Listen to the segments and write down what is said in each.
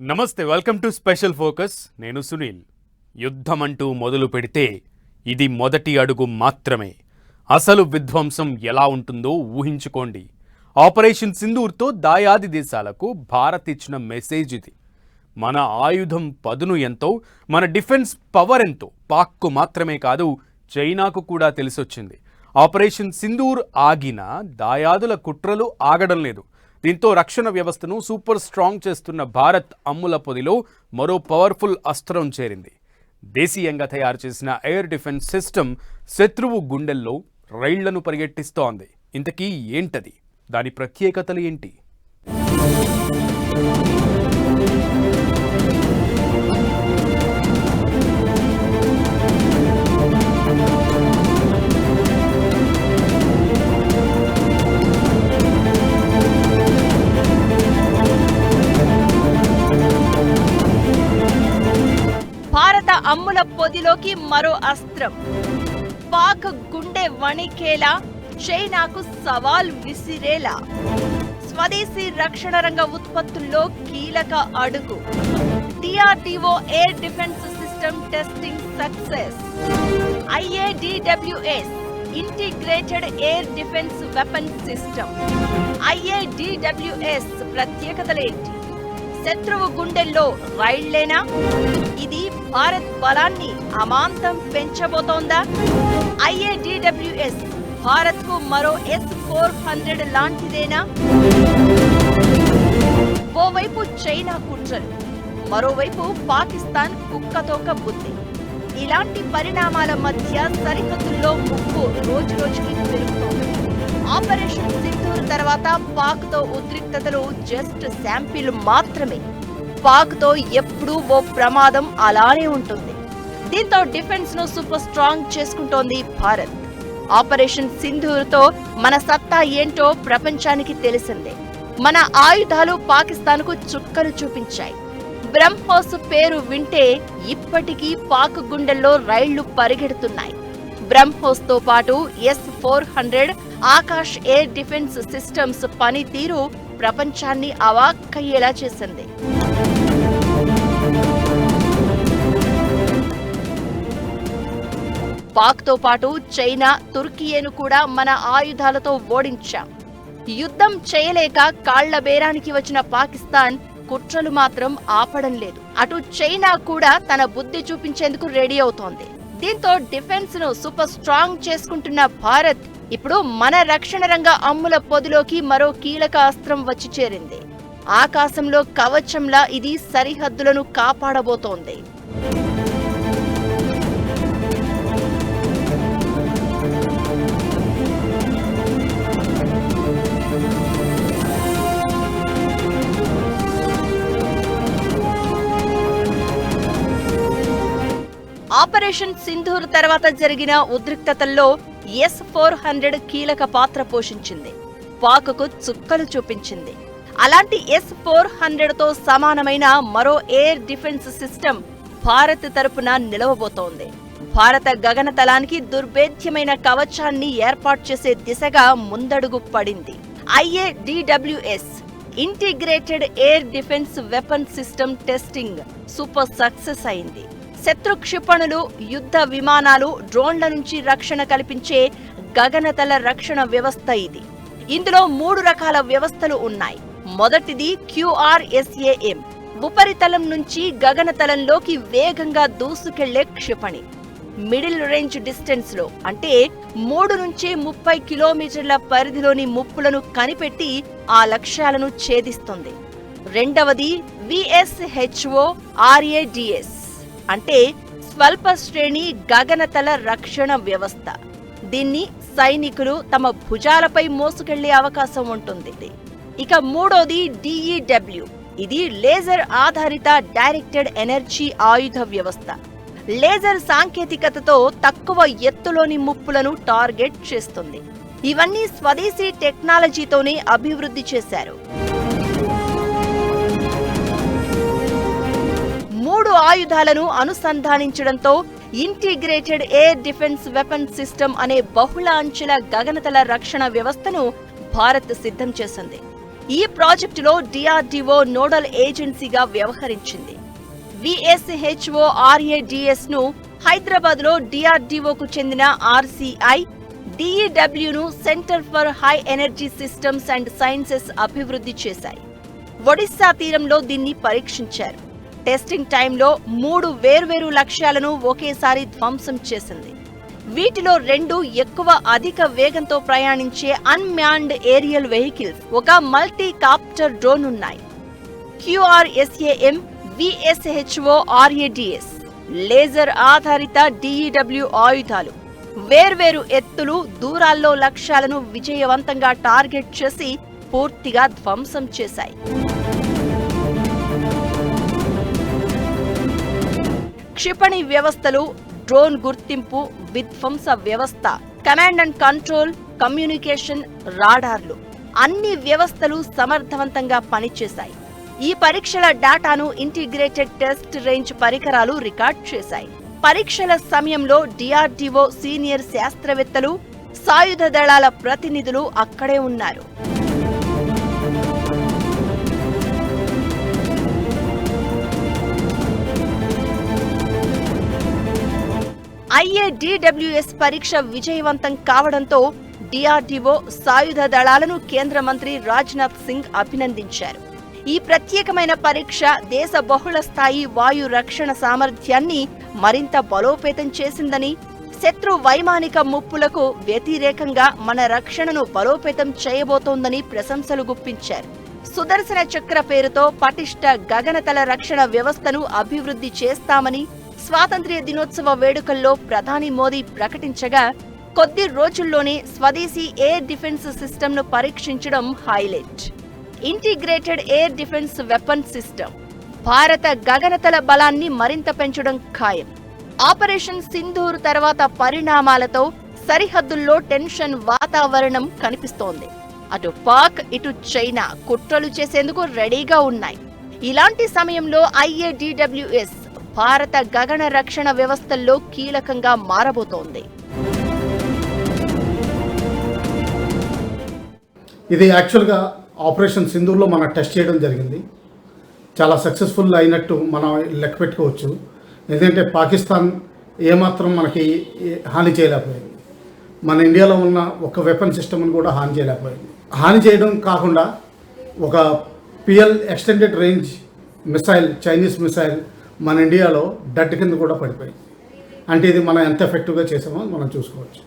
నమస్తే welcome to special focus నేను సునీల్. యుద్ధం అంటూ మొదలు పెడితే ఇది మొదటి అడుగు మాత్రమే. అసలు విధ్వంసం ఎలా ఉంటుందో ఊహించుకోండి. ఆపరేషన్ సింధూర్తో దాయాది దేశాలకు భారత్ ఇచ్చిన మెసేజ్ ఇది. మన ఆయుధం పదును ఎంతో మన డిఫెన్స్ పవర్ ఎంతో. పాక్కు మాత్రమే కాదు చైనాకు కూడా తెలిసొచ్చింది. ఆపరేషన్ సింధూర్ ఆగినా దాయాదుల కుట్రలు ఆగడం లేదు. దీంతో రక్షణ వ్యవస్థను సూపర్ స్ట్రాంగ్ చేస్తున్న భారత్ అమ్ముల పొదిలో మరో పవర్ఫుల్ అస్త్రం చేరింది. దేశీయంగా తయారు చేసిన ఎయిర్ డిఫెన్స్ సిస్టమ్ శత్రువు గుండెల్లో రైళ్ళను పరిగెట్టిస్తోంది. ఇంతకీ ఏంటది? దాని ప్రత్యేకతలు ఏంటి? అమ్ముల పొదిలోకి మరో అస్త్రం. పాక్ గుండె వణికేలా చైనాకు సవాల్ విసిరేలా. స్వదేశీ రక్షణ రంగ ఉత్పత్తుల్లో కీలక అడుగు. DRDO air defence system testing success. IADWS integrated air defence weapon system. IADWS ప్రత్యేకతలేంటి? శత్రువు గుండెల్లో రైళ్ళేనా ఇది భారత్ బలాన్ని అమాంతం పెంచబోతోందా? ఐఏడిడబ్ల్యూఎస్ భారత్కు మరో ఎస్ ఫోర్ హండ్రెడ్ లాంటిదేనా? ఓవైపు చైనా కుట్రలు మరోవైపు పాకిస్తాన్ కుక్కతోక బుద్ధి. ఇలాంటి పరిణామాల మధ్య సరిహద్దుల్లో ముప్పు రోజు రోజుకి పెరుగుతోంది. ఆపరేషన్ సింధూర్ తర్వాత పాక్తో ఉద్రిక్తతలు జస్ట్ శాంపిల్ మాత్రమే. పాక్తో ఎప్పుడూ ఓ ప్రమాదం అలానే ఉంటుంది. దీంతో డిఫెన్స్ను సూపర్ స్ట్రాంగ్ చేసుకుంటోంది భారత్. ఆపరేషన్ సింధూర్తో మన సత్తా ఏంటో ప్రపంచానికి తెలిసిందే. మన ఆయుధాలు పాకిస్తాన్కు చుక్కలు చూపించాయి. బ్రహ్మోస్ పేరు వింటే ఇప్పటికీ పాక్ గుండెల్లో రైళ్ళు పరిగెడుతున్నాయి. బ్రహ్మోస్తో పాటు S four hundred Akash air defence systems పనితీరు ప్రపంచాన్ని అవాక్కయ్యేలా చేసింది. పాక్తో పాటు చైనా తుర్కియేను కూడా మన ఆయుధాలతో ఓడించాం. యుద్ధం చేయలేక కాళ్ళ బేరానికి వచ్చిన పాకిస్తాన్ కుట్రలు మాత్రం ఆపడం లేదు. అటు చైనా కూడా తన బుద్ధి చూపించేందుకు రెడీ అవుతోంది. దీంతో డిఫెన్స్ను సూపర్ స్ట్రాంగ్ చేసుకుంటున్న భారత్ ఇప్పుడు మన రక్షణ రంగ అమ్ముల పొదిలోకి మరో కీలక అస్త్రం వచ్చి చేరింది. ఆకాశంలో కవచంలా ఇది సరిహద్దులను కాపాడబోతోంది. ఆపరేషన్ సింధూర్ తర్వాత జరిగిన ఉద్రిక్తతల్లో ఎస్ ఫోర్ హండ్రెడ్ కీలక పాత్ర పోషించింది. పాక్కు చుక్కలు చూపించింది. అలాంటి ఎస్ ఫోర్ హండ్రెడ్తో సమానమైన మరో ఎయిర్ డిఫెన్స్ సిస్టమ్ భారత్ తరపున నిలవబోతోంది. భారత గగనతలానికి దుర్భేద్యమైన కవచాన్ని ఏర్పాటు చేసే దిశగా ముందడుగు పడింది. IA DWS integrated air defence weapon system testing super success అయింది. శత్రు క్షిపణులు యుద్ధ విమానాలు డ్రోన్ల నుంచి రక్షణ కల్పించే గగనతల రక్షణ వ్యవస్థ ఇది. ఇందులో మూడు రకాల వ్యవస్థలు ఉన్నాయి. మొదటిది క్యూఆర్ఎస్ఏఎం ఉపరితలం నుంచి గగనతలంలోకి వేగంగా దూసుకెళ్ళే క్షిపణి. మిడిల్ రేంజ్ డిస్టెన్స్లో అంటే మూడు నుంచి ముప్పై కిలోమీటర్ల పరిధిలోని ముప్పులను కనిపెట్టి ఆ లక్ష్యాలను ఛేదిస్తుంది. రెండవది విఎస్హెచ్ఓ ఆర్ఏడిఎస్ అంటే స్వల్ప శ్రేణి గగనతల రక్షణ వ్యవస్థ. దీన్ని సైనికులు తమ భుజాలపై మోసుకెళ్ళే అవకాశం ఉంటుంది ఇక మూడోది డిఈడబ్ల్యూ ఇది లేజర్ ఆధారిత డైరెక్టెడ్ ఎనర్జీ ఆయుధ వ్యవస్థ. లేజర్ సాంకేతికతతో తక్కువ ఎత్తులోని ముప్పులను టార్గెట్ చేస్తుంది. ఇవన్నీ స్వదేశీ టెక్నాలజీతోనే అభివృద్ధి చేశారు. ఆయుధాలను అనుసంధానించడంతో integrated air defence weapon system అనే బహుళ అంచెల గగనతల రక్షణ వ్యవస్థను భారత్ సిద్ధం చేసింది. ఈ ప్రాజెక్టులో డిఆర్డిఓ నోడల్ ఏజెన్సీగా వ్యవహరించింది. విఎస్హెచ్ఓ ఆర్ఏడిఎస్ను హైదరాబాద్లో డిఆర్డిఓకు చెందిన RCI డిఈడబ్ల్యూను centre for high energy systems and sciences అభివృద్ధి చేశాయి. ఒడిశా తీరంలో దీన్ని పరీక్షించారు. టెస్టింగ్ టైంలో మూడు వేర్వేరు లక్ష్యాలను ఒకేసారి ధ్వంసం చేసింది. వీటిలో రెండు ఎక్కువ అధిక వేగంతో ప్రయాణించే అన్మ్యాన్డ్ ఏరియల్ వెహికల్స్ ఒక మల్టీ కాప్టర్ డ్రోన్ ఉన్నాయి. క్యూఆర్ఎస్ఏఎం విఎస్హెచ్ఓ ఆర్ఏడిఎస్ లేజర్ ఆధారిత డిఈడబ్ల్యూ ఆయుధాలు. వేర్వేరు ఎత్తులు దూరాల్లో లక్ష్యాలను విజయవంతంగా టార్గెట్ చేసి పూర్తిగా ధ్వంసం చేశాయి. క్షిపణి వ్యవస్థలు డ్రోన్ గుర్తింపు విధ్వంస వ్యవస్థ కమాండ్ అండ్ కంట్రోల్ కమ్యూనికేషన్ రాడార్లు. అన్ని వ్యవస్థలు సమర్థవంతంగా పనిచేశాయి. ఈ పరీక్షల డేటాను ఇంటిగ్రేటెడ్ టెస్ట్ రేంజ్ పరికరాలు రికార్డ్ చేశాయి. పరీక్షల సమయంలో డిఆర్డిఓ సీనియర్ శాస్త్రవేత్తలు సాయుధ దళాల ప్రతినిధులు అక్కడే ఉన్నారు. ఐఏడిడబ్ల్యూఎస్ పరీక్ష విజయవంతం కావడంతో డిఆర్డిఓ సాయుధ దళాలను కేంద్ర మంత్రి రాజ్నాథ్ సింగ్ అభినందించారు. ఈ ప్రత్యేకమైన పరీక్ష దేశ బహుళ స్థాయి వాయు రక్షణ సామర్థ్యాన్ని మరింత బలోపేతం చేసిందని శత్రు వైమానిక ముప్పులకు వ్యతిరేకంగా మన రక్షణను బలోపేతం చేయబోతోందని ప్రశంసలు గుప్పించారు. సుదర్శన చక్ర పేరుతో పటిష్ట గగనతల రక్షణ వ్యవస్థను అభివృద్ధి చేస్తామని స్వాతంత్ర్య దినోత్సవ వేడుకల్లో ప్రధాని మోదీ ప్రకటించగా కొద్ది రోజుల్లోనే స్వదేశీ ఎయిర్ డిఫెన్స్ సిస్టమ్ను పరీక్షించడం highlight. Integrated air defence weapon system భారత గగనతల బలాన్ని మరింత పెంచడం ఖాయం. ఆపరేషన్ సింధూర్ తర్వాత పరిణామాలతో సరిహద్దుల్లో టెన్షన్ వాతావరణం కనిపిస్తోంది. అటు పాక్ ఇటు చైనా కుట్రలు చేసేందుకు రెడీగా ఉన్నాయి. ఇలాంటి సమయంలో ఐఏడిడబ్ల్యూఎస్ భారత గగన రక్షణ వ్యవస్థల్లో కీలకంగా మారబోతోంది. ఇది యాక్చువల్గా ఆపరేషన్ సింధూర్లో మనం టెస్ట్ చేయడం జరిగింది. చాలా సక్సెస్ఫుల్ అయినట్టు మనం లెక్క పెట్టుకోవచ్చు. ఎందుకంటే పాకిస్తాన్ ఏమాత్రం మనకి హాని చేయలేకపోయింది. మన ఇండియాలో ఉన్న ఒక వెపన్ సిస్టమ్ని కూడా హాని చేయలేకపోయింది. హాని చేయడం కాకుండా ఒక PL extended range missile Chinese missile మన ఇండియాలో డట్ కింద కూడా పడిపోయింది అంటే ఇది మనం ఎంత ఎఫెక్టివ్గా చేసామో మనం చూసుకోవచ్చు.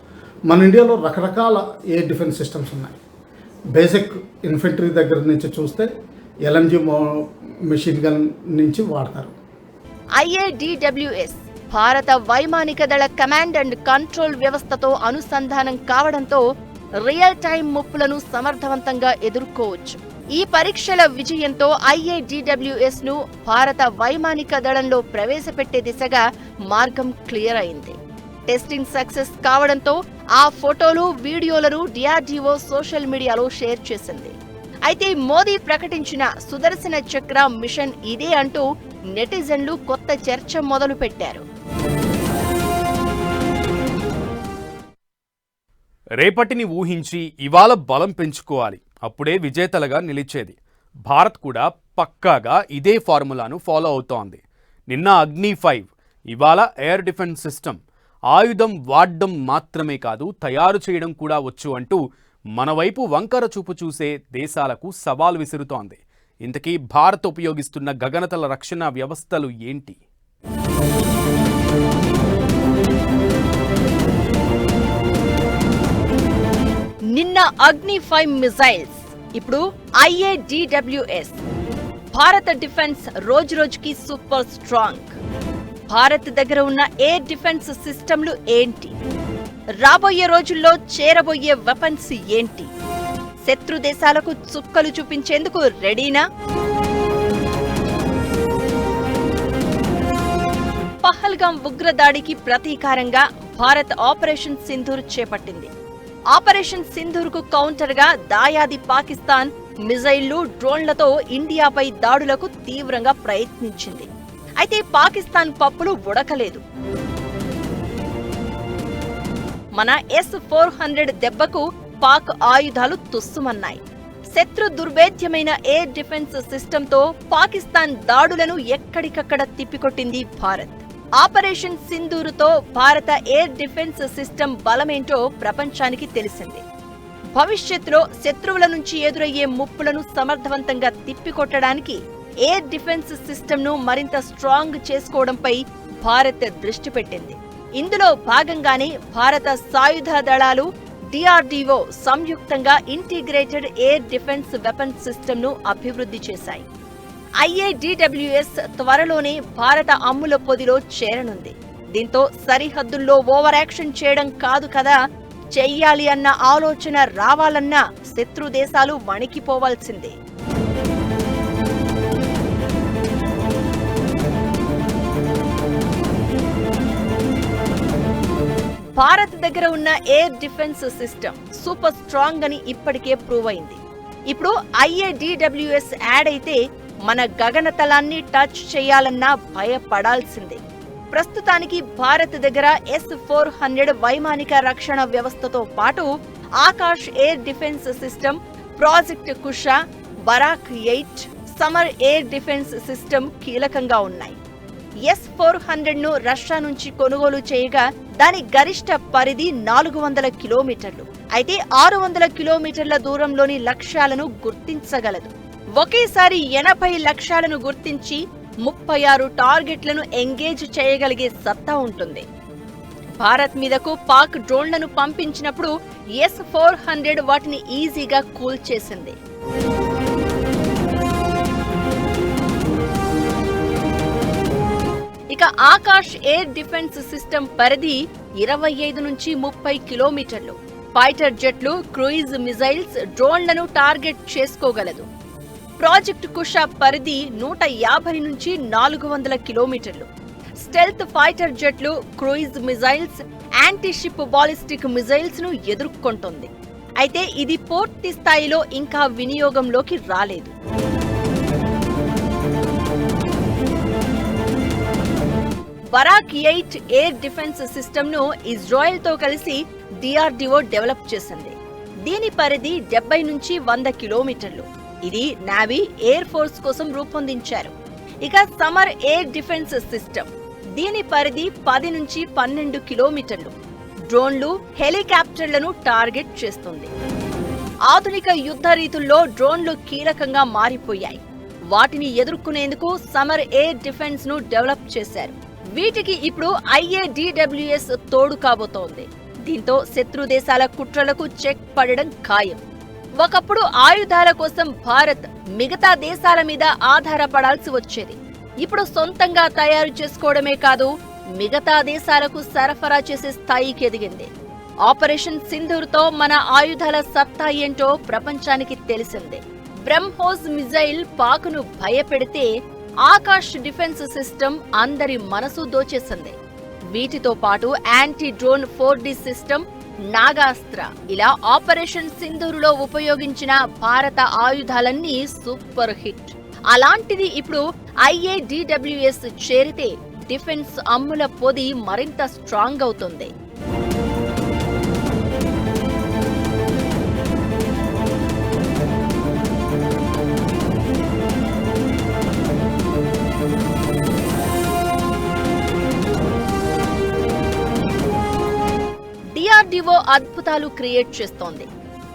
మన ఇండియాలో రకరకాల ఎయిర్ డిఫెన్స్ సిస్టమ్స్ ఉన్నాయి. బేసిక్ ఇన్ఫెంట్రీ దగ్గర నుంచి చూస్తే ఎల్ఎంజి మెషిన్ గన్ నుంచి వాడతారు. ఐఏడిడబ్ల్యూఎస్ భారత వైమానిక దళ కమాండ్ అండ్ కంట్రోల్ వ్యవస్థతో అనుసంధానం కావడంతో రియల్ టైం ముప్పులను సమర్థవంతంగా ఎదుర్కోవచ్చు. ఈ పరీక్షల విజయంతో ఐఏడిడబ్ల్యూఎస్ను భారత వైమానిక దళంలో ప్రవేశపెట్టే దిశగా మార్గం క్లియర్ అయింది. టెస్టింగ్ సక్సెస్ కావడంతో ఆ ఫోటోలు వీడియోలను డిఆర్డీఓ సోషల్ మీడియాలో షేర్ చేసింది. అయితే మోదీ ప్రకటించిన సుదర్శన చక్ర మిషన్ ఇదే అంటూ నెటిజన్లు కొత్త చర్చ మొదలు పెట్టారు రేపటిని ఊహించి ఇవాళ బలం పెంచుకోవాలి. అప్పుడే విజేతలుగా నిలిచేది. భారత్ కూడా పక్కాగా ఇదే ఫార్ములాను ఫాలో అవుతోంది. నిన్న అగ్ని ఫైవ్ ఇవాళ ఎయిర్ డిఫెన్స్ సిస్టమ్. ఆయుధం వాడడం మాత్రమే కాదు తయారు చేయడం కూడా వచ్చు అంటూ మనవైపు వంకర చూపు చూసే దేశాలకు సవాల్ విసురుతోంది. ఇంతకీ భారత్ ఉపయోగిస్తున్న గగనతల రక్షణ వ్యవస్థలు ఏంటి? నిన్న అగ్ని ఫైవ్ మిసైల్స్ ఇప్పుడు ఐఏడిడబ్ల్యూఎస్ భారత డిఫెన్స్ రోజు రోజుకి సూపర్ స్ట్రాంగ్. భారత్ దగ్గర ఉన్న ఎయిర్ డిఫెన్స్ సిస్టమ్లు ఏంటి? రాబోయే రోజుల్లో చేరబోయే వెపన్స్ ఏంటి? శత్రు దేశాలకు చుక్కలు చూపించేందుకు రెడీనా? పహల్గాం ఉగ్రదాడికి ప్రతీకారంగా భారత్ ఆపరేషన్ సింధూర్ చేపట్టింది. ఆపరేషన్ సింధూర్కు కౌంటర్గా దాయాది పాకిస్తాన్ మిజైళ్ళు డ్రోన్లతో ఇండియాపై దాడులకు తీవ్రంగా ప్రయత్నించింది. అయితే పాకిస్తాన్ పప్పులు ఉడకలేదు. మన ఎస్ ఫోర్ హండ్రెడ్ దెబ్బకు పాక్ ఆయుధాలు తుస్సుమన్నాయి. శత్రు దుర్భేద్యమైన ఎయిర్ డిఫెన్స్ సిస్టంతో పాకిస్తాన్ దాడులను ఎక్కడికక్కడ తిప్పికొట్టింది భారత్. ఆపరేషన్ సింధూరుతో భారత ఎయిర్ డిఫెన్స్ సిస్టమ్ బలమేంటో ప్రపంచానికి తెలిసింది. భవిష్యత్తులో శత్రువుల నుంచి ఎదురయ్యే ముప్పులను సమర్థవంతంగా తిప్పికొట్టడానికి ఎయిర్ డిఫెన్స్ సిస్టమ్ను మరింత స్ట్రాంగ్ చేసుకోవడంపై భారత్ దృష్టి పెట్టింది. ఇందులో భాగంగానే భారత సాయుధ దళాలు డిఆర్డీఓ సంయుక్తంగా ఇంటిగ్రేటెడ్ ఎయిర్ డిఫెన్స్ వెపన్ సిస్టమ్ను అభివృద్ధి చేశాయి. ఐఏడిడబ్ల్యూఎస్ త్వరలోనే భారత అమ్ముల పొదిలో చేరనుంది. దీంతో సరిహద్దుల్లో ఓవర్ యాక్షన్ చేయడం కాదు కదా చెయ్యాలి అన్న ఆలోచన రావాలన్నా శత్రు దేశాలు వణికిపోవాల్సిందే. భారత్ దగ్గర ఉన్న air defence system super strong అని ఇప్పటికే ప్రూవ్ అయింది. ఇప్పుడు ఐఏడిడబ్ల్యూఎస్ యాడ్ అయితే మన గగనతలాన్ని టచ్ చేయాలన్నా భయపడాల్సిందే. ప్రస్తుతానికి భారత్ దగ్గర ఎస్ ఫోర్ హండ్రెడ్ వైమానిక రక్షణ వ్యవస్థతో పాటు Akash air defence system project Kusha Barak eight Samar air defence system కీలకంగా ఉన్నాయి. ఎస్ ఫోర్ హండ్రెడ్ను రష్యా నుంచి కొనుగోలు చేయగా దాని గరిష్ట పరిధి నాలుగు వందల కిలోమీటర్లు. అయితే ఆరు వందల కిలోమీటర్ల దూరంలోని లక్ష్యాలను గుర్తించగలదు. ఒకేసారి ఎనభై లక్ష్యాలను గుర్తించి ముప్పై ఆరు టార్గెట్లను ఎంగేజ్ చేయగలిగే సత్తా ఉంటుంది. భారత్ మీదకు పాక్ డ్రోన్లను పంపించినప్పుడు ఎస్ ఫోర్ హండ్రెడ్ వాటిని ఈజీగా కూల్ చేసింది. ఇక ఆకాష్ ఎయిర్ డిఫెన్స్ సిస్టమ్ పరిధి ఇరవై ఐదు నుంచి ముప్పై కిలోమీటర్లు. ఫైటర్ జెట్లు క్రూయిజ్ మిజైల్స్ డ్రోన్లను టార్గెట్ చేసుకోగలదు. ప్రాజెక్ట్ కుష పరిధి నూట యాభై నుంచి నాలుగు వందల కిలోమీటర్లు. స్టెల్త్ ఫైటర్ జెట్లు క్రూయిజ్ మిజైల్స్ యాంటీషిప్ బాలిస్టిక్ మిజైల్స్ను ఎదుర్కొంటోంది. అయితే ఇది పూర్తి స్థాయిలో ఇంకా వినియోగంలోకి రాలేదు. బరాక్ ఎయిట్ ఎయిర్ డిఫెన్స్ సిస్టమ్ను ఇజ్రాయెల్తో కలిసి డిఆర్డిఓ డెవలప్ చేసింది. దీని పరిధి డెబ్బై నుంచి వంద కిలోమీటర్లు. ఇది నావీ ఎయిర్ ఫోర్స్ కోసం రూపొందించారు. ఇక సమర్ ఎయిర్ డిఫెన్స్ సిస్టమ్. దీని పరిధి పది నుంచి పన్నెండు కిలోమీటర్లు. డ్రోన్లు హెలికాప్టర్లను టార్గెట్ చేస్తుంది. ఆధునిక యుద్ధ రీతుల్లో డ్రోన్లు కీలకంగా మారిపోయాయి. వాటిని ఎదుర్కొనేందుకు సమర్ ఎయిర్ డిఫెన్స్ను డెవలప్ చేశారు. వీటికి ఇప్పుడు ఐఏడిడబ్ల్యూఎస్ తోడు కాబోతోంది. దీంతో శత్రు దేశాల కుట్రలకు చెక్ పడడం ఖాయం. ఒకప్పుడు ఆయుధాల కోసం భారత్ మిగతా దేశాల మీద ఆధారపడాల్సి వచ్చేది. ఇప్పుడు సొంతంగా తయారు చేసుకోవడమే కాదు మిగతా దేశాలకు సరఫరా చేసే స్థాయికి ఎదిగింది. ఆపరేషన్ సింధూర్తో మన ఆయుధాల సత్తా ఏంటో ప్రపంచానికి తెలిసిందే. బ్రహ్మోస్ మిజైల్ పాకును భయపెడితే ఆకాష్ డిఫెన్స్ సిస్టమ్ అందరి మనసు దోచేసింది. వీటితో పాటు anti drone four D system Nagastra. ఇలా ఆపరేషన్ సింధూరులో ఉపయోగించిన భారత ఆయుధాలన్నీ సూపర్ హిట్. అలాంటిది ఇప్పుడు ఐఏడిడబ్ల్యూఎస్ చేరితే డిఫెన్స్ అమ్ముల పొది మరింత స్ట్రాంగ్ అవుతుంది. అద్భుతాలు క్రియేట్ చేస్తోంది.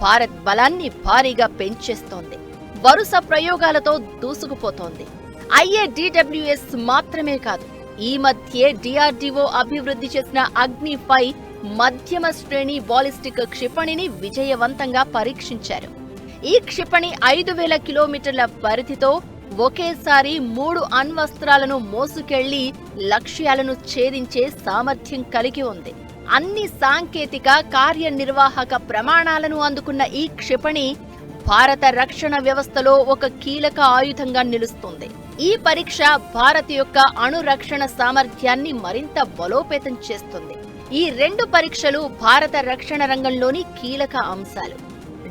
భారత్ బలాన్ని భారీగా పెంచేస్తోంది. వరుస ప్రయోగాలతో దూసుకుపోతోంది. ఐఏ డిడబ్ల్యూఎస్ మాత్రమే కాదు ఈ మధ్యే డిఆర్డిఓ అభివృద్ధి చేసిన అగ్ని ఫైవ్ మధ్యమ శ్రేణి బాలిస్టిక్ క్షిపణిని విజయవంతంగా పరీక్షించారు. ఈ క్షిపణి ఐదు వేల కిలోమీటర్ల పరిధితో ఒకేసారి మూడు అణ్వస్త్రాలను మోసుకెళ్ళి లక్ష్యాలను ఛేదించే సామర్థ్యం కలిగి ఉంది. అన్ని సాంకేతిక కార్యనిర్వాహక ప్రమాణాలను అందుకున్న ఈ క్షిపణి భారత రక్షణ వ్యవస్థలో ఒక కీలక ఆయుధంగా నిలుస్తుంది. ఈ పరీక్ష భారత్ యొక్క అణురక్షణ సామర్థ్యాన్ని మరింత బలోపేతం చేస్తుంది. ఈ రెండు పరీక్షలు భారత రక్షణ రంగంలోని కీలక అంశాలు.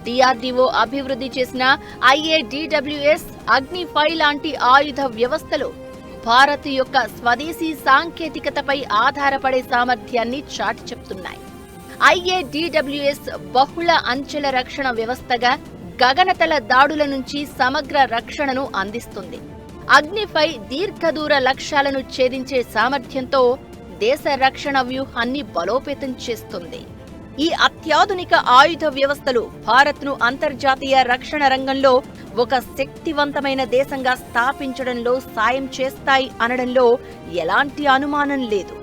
డిఆర్డిఓ అభివృద్ధి చేసిన ఐఏడిడబ్ల్యూఎస్ అగ్ని లాంటి ఆయుధ వ్యవస్థలు భారత్ యొక్క స్వదేశీ సాంకేతికతపై ఆధారపడే సామర్థ్యాన్ని చాటి చెప్తున్నాయి. ఐఏడిడబ్ల్యూఎస్ బహుళ అంచెల రక్షణ వ్యవస్థగా గగనతల దాడుల నుంచి సమగ్ర రక్షణను అందిస్తుంది. అగ్నిపై దీర్ఘదూర లక్ష్యాలను ఛేదించే సామర్థ్యంతో దేశ రక్షణ వ్యూహాన్ని బలోపేతం చేస్తుంది. ఈ అత్యాధునిక ఆయుధ వ్యవస్థలు భారత్ను అంతర్జాతీయ రక్షణ రంగంలో ఒక శక్తివంతమైన దేశంగా స్థాపించడంలో సాయం చేస్తాయి అనడంలో ఎలాంటి అనుమానం లేదు.